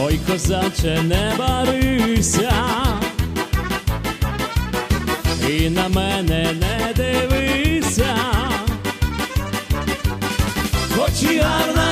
Ой, козаче, не барися, і на мене не дивися, хоч і гарна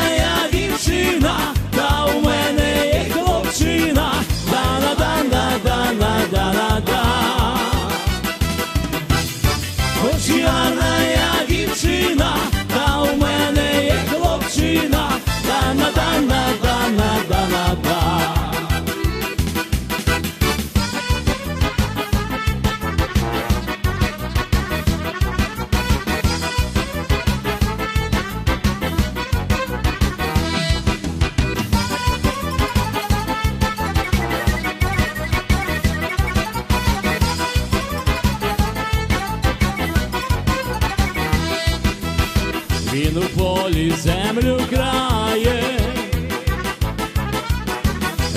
Він у полі землю крає,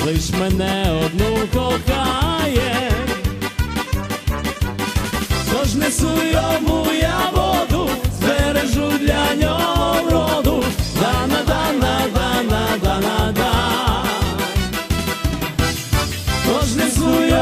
лиш мене одну кохає, тож несу йому я воду, збережу для нього вроду, дана дана дана дана да. Тож несу